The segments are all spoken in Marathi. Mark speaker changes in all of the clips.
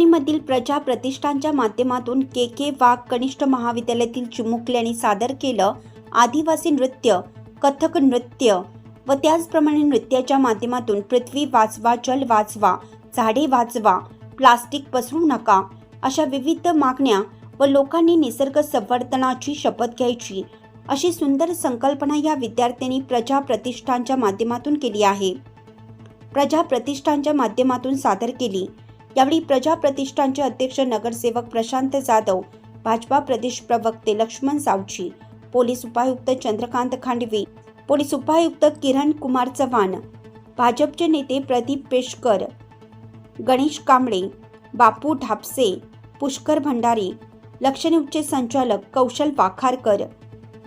Speaker 1: तिडके प्रजा प्रतिष्ठानच्या माध्यमातून के के वाघ कनिष्ठ महाविद्यालयातील चिमुकल्यांनी सादर केलं आदिवासी नृत्य कथक नृत्य व त्याचप्रमाणे नृत्याच्या माध्यमातून पृथ्वी वाचवा जल वाचवा झाडे वाचवा प्लास्टिक पसरू नका अशा विविध मागण्या व लोकांनी निसर्ग संवर्धनाची शपथ घ्यायची अशी सुंदर संकल्पना या विद्यार्थ्यांनी प्रजा प्रतिष्ठानच्या माध्यमातून केली आहे. प्रजा प्रतिष्ठानच्या माध्यमातून सादर केली. यावेळी प्रजा प्रतिष्ठानचे अध्यक्ष नगरसेवक प्रशांत जाधव भाजपा प्रदेश प्रवक्ते लक्ष्मण सावची पोलीस उपायुक्त चंद्रकांत खांडवी पोलीस उपायुक्त किरण कुमार चव्हाण भाजपचे नेते प्रदीप पेशकर गणेश कांबळे बापू ढापसे पुष्कर भंडारी लक्षणीपचे संचालक कौशल वाखारकर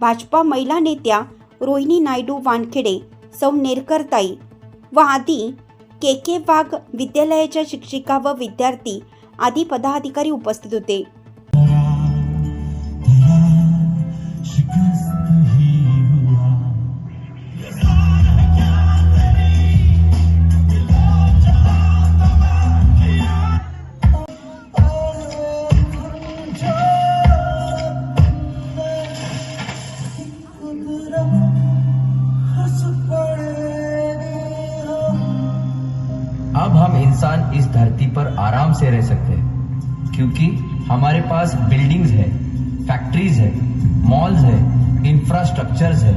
Speaker 1: भाजपा महिला नेत्या रोहिणी नायडू वानखेडे सौ नेरकरताई व आदी के के वाघ विद्यालयाच्या शिक्षिका व विद्यार्थी आदी पदाधिकारी उपस्थित होते.
Speaker 2: इस धरती पर आराम से रह सकते हैं क्योंकि हमारे पास बिल्डिंग्स है फैक्ट्रीज है मॉल्स है इंफ्रास्ट्रक्चर्स है।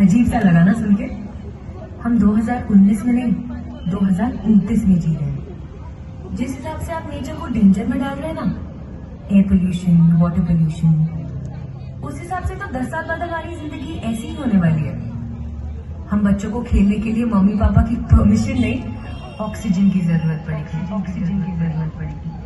Speaker 3: अजीब सा लगा ना सुन के। हम 2019 में नहीं 2029 में जी रहे हैं। जिस हिसाब से आप नेचर को डेंजर में डाल रहे हैं ना एयर पोल्यूशन वाटर पोल्यूशन उस हिसाब से तो 10 साल बाद हमारी ज़िंदगी ऐसी ही होने वाली है। हम बच्चों को खेलने के लिए मम्मी पापा की परमिशन नहीं ऑक्सीजन की ज़रूरत पड़ेगी ऑक्सीजन की ज़रूरत पड़ेगी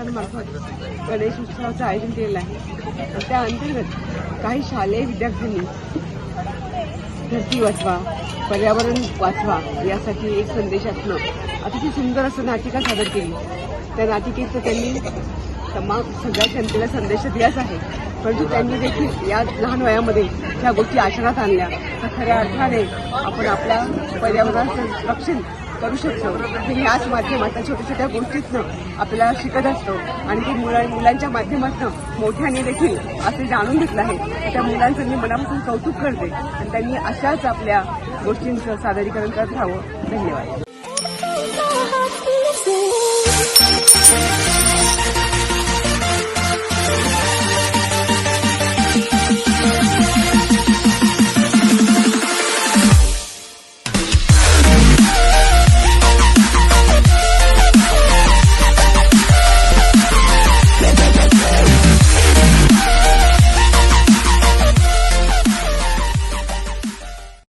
Speaker 4: संस्थांमार्फत गणेश उत्सवाचं आयोजन केलेलं आहे. त्या अंतर्गत काही शालेय विद्यार्थ्यांनी धरती वाचवा पर्यावरण वाचवा यासाठी एक संदेशातलं अतिशय सुंदर असं नाटिका सादर केली. त्या नाटिकेचं त्यांनी तमाम सगळ्या जनतेला संदेश दिलाच आहे. परंतु त्यांनी देखील या लहान वयामध्ये ह्या गोष्टी आचरणात आणल्या. तर खऱ्या अर्थाने आपण आपल्या पर्यावरणाचं रक्षण करू शकतो. हे ह्याच माध्यमातून छोट्या छोट्या गोष्टीतनं आपल्याला शिकत असतो. आणि ते मुला मुलांच्या माध्यमातून मोठ्याने देखील असं जाणून घेतलं आहे. त्या मुलांचं मी मनापासून कौतुक करते. आणि त्यांनी अशाच आपल्या गोष्टींचं सादरीकरण करत राहावं. धन्यवाद.